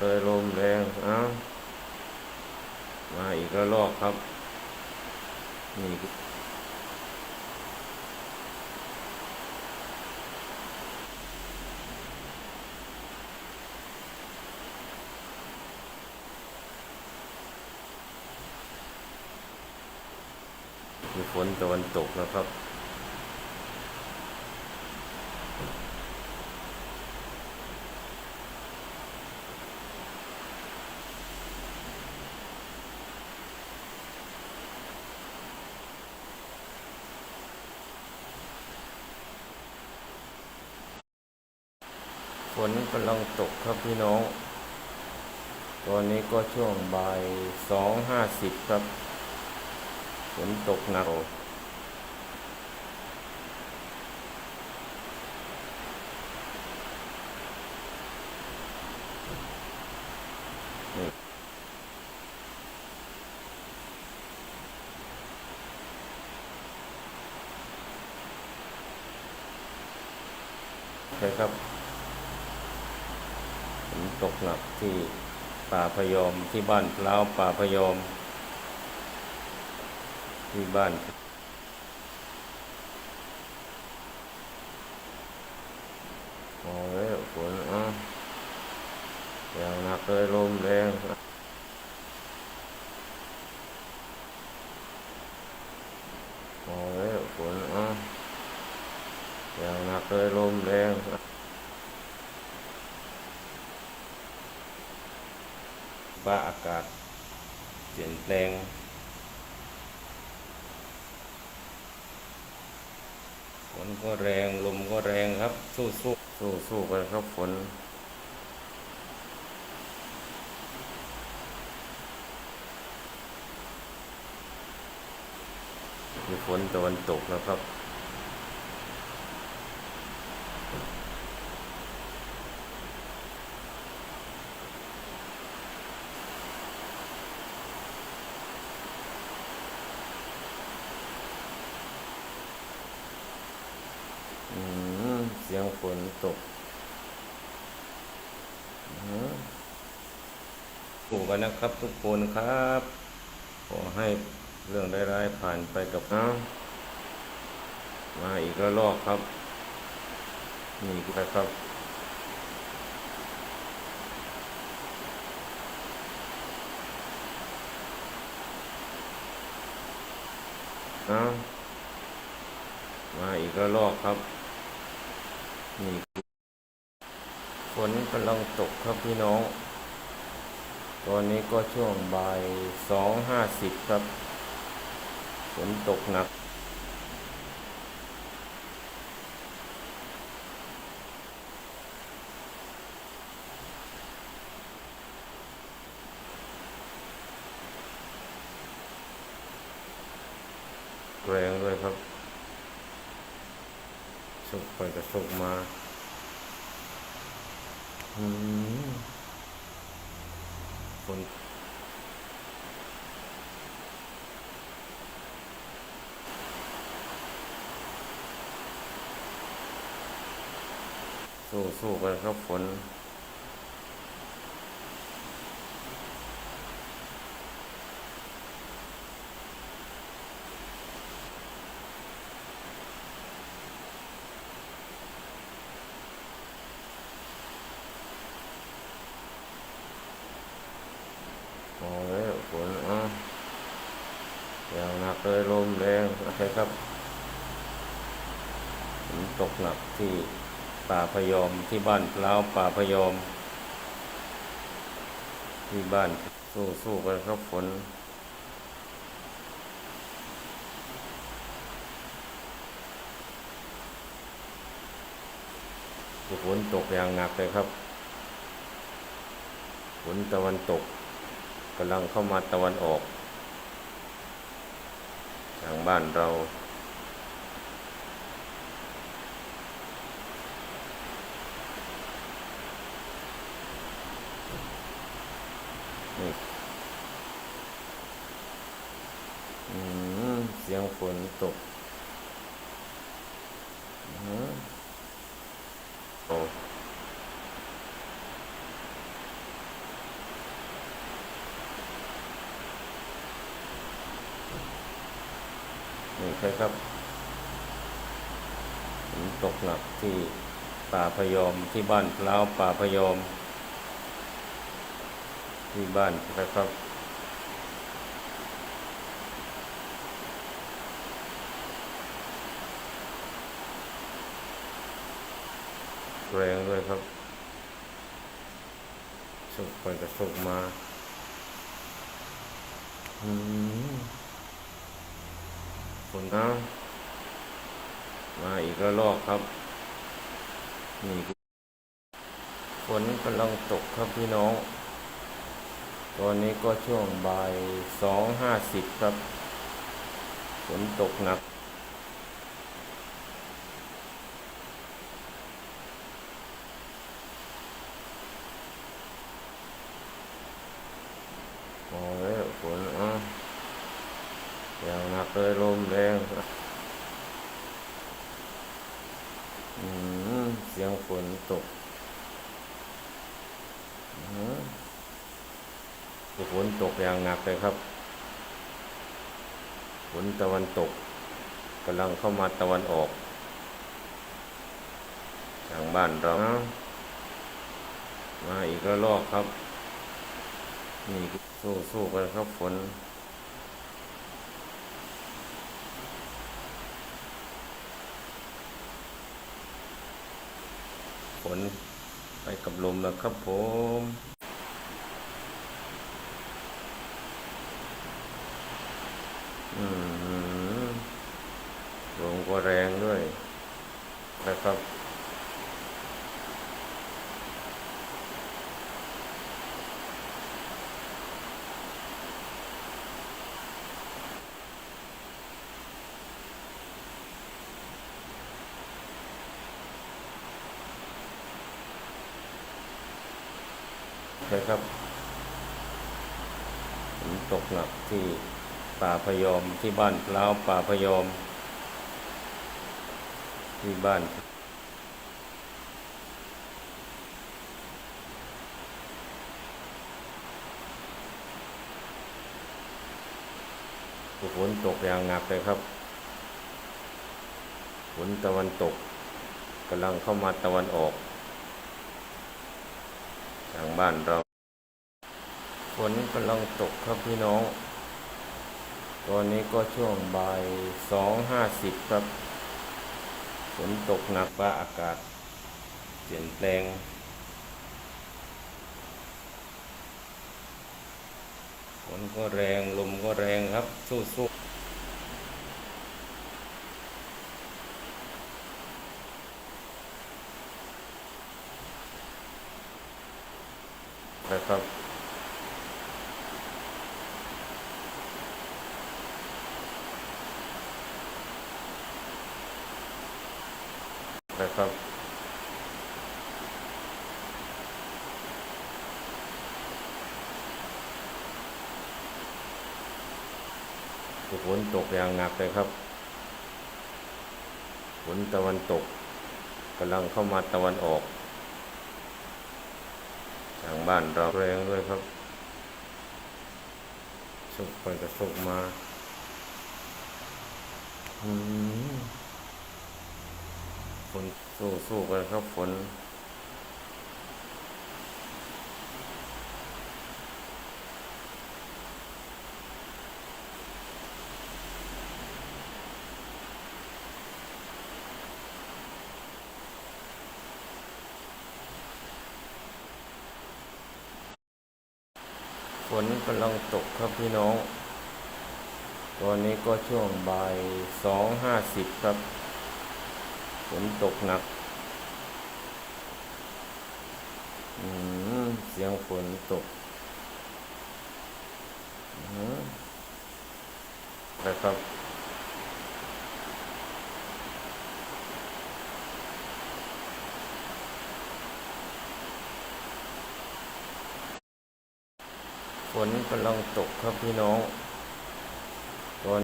เลยลมแรงเอ้ามาอีกระลอกครับ นี่คือฝนตะวันตกนะครับ นกำลังตกครับพี่น้อง ตอนนี้ก็ช่วงบ่ายสองห้าสิบครับ ฝนตกหนักนี่ใช่ครับ นตกหนักที่ป่าพยอมที่บ้านพล้าวป่าพยอม ที่บ้านโอ้ยฝนอะอย่างหนักเลยลมแรงโอ้ยฝนอะอย่างหนักเลยลม แรงว่าอากาศ เปลี่ยนแปลง ฝนก็แรงลมก็แรงครับ สู้สู้สู้สู้กันครับฝนมีฝนตะวันตกนะครับ อืมเสียงฝนตกอืมถูกกันนะครับทุกคนครับ ขอให้เรื่องร้ายๆผ่านไปกับน้ำมาอีกระลอกครับ นี่ก็ครับเอามาอีกระลอกครับ นี่ฝนกำลังตกครับพี่น้อง ตอนนี้ก็ช่วงบ่ายสองห้าสิบครับ ฝนตกหนัก แรงด้วยครับ ชกไปกับชกมาอืมฝนสู้สู้กันครับฝน โอ้ยฝนอะอย่างหนักเลยลมแรงใช่ครับฝนตก หนักที่ป่าพยอมที่บ้านพล้าป่าพยอม ที่บ้านสู้สู้กันครับฝนฝนตกอย่างหนักเลยครับฝนตะวันตกกำลังเข้ามาตะวันออก ทางบ้านเรา นี่เสียงฝนตกโอ้นี่ใช่ครับฝนตกหนักที่ป่าพยอมที่บ้านพล้าวป่าพยอม ที่บ้านนะครับ แรงด้วยครับสุกไปกระสุกมา อืมฝนน้ำมาอีกระลอกครับนี่ฝนกำลังตกครับพี่น้อง ตอนนี้ก็ช่วงบ่ายสองห้าสิบครับ ฝนตกหนัก โอ้ยฝนอะอย่างหนักเลยลมแรงอืมเสียงฝนตกอืม ฝนตกอย่างหนักเลยครับ ฝนตะวันตกกำลังเข้ามาตะวันออก ทางบ้านเรานะมาอีกระลอกครับ นี่สู้สู้กันครับฝน ฝนไปกับลมแล้วครับผม อืมลมก็แรงด้วยนะครับ นะครับฝนตกหนักที่ป่าพยอมที่บ้านพล้าวป่าพยอม ที่บ้านฝนตกอย่างหนักเลยครับฝนตะวันตกกำลังเข้ามาตะวันออก ทางบ้านเรา ฝนกำลังตกครับพี่น้อง ตอนนี้ก็ช่วงบ่ายสองห้าสิบครับ ฝนตกหนักว่าอากาศ เปลี่ยนแปลงฝนก็แรงลมก็แรงครับสู้ๆ นะครับ นะครับฝนตกอย่างหนักเลยครับฝนตะวันตกกำลังเข้ามาตะวันออก ทางบ้านเราแรงด้วยครับสุกไปกระสุกมาฝนสู้สู้กันครับฝน ฝนกำลังตกครับพี่น้อง ตอนนี้ก็ช่วงบ่ายสองห้าสิบครับ ฝนตกหนัก อืม เสียงฝนตกนะครับ ฝนกำลังตกครับพี่น้อง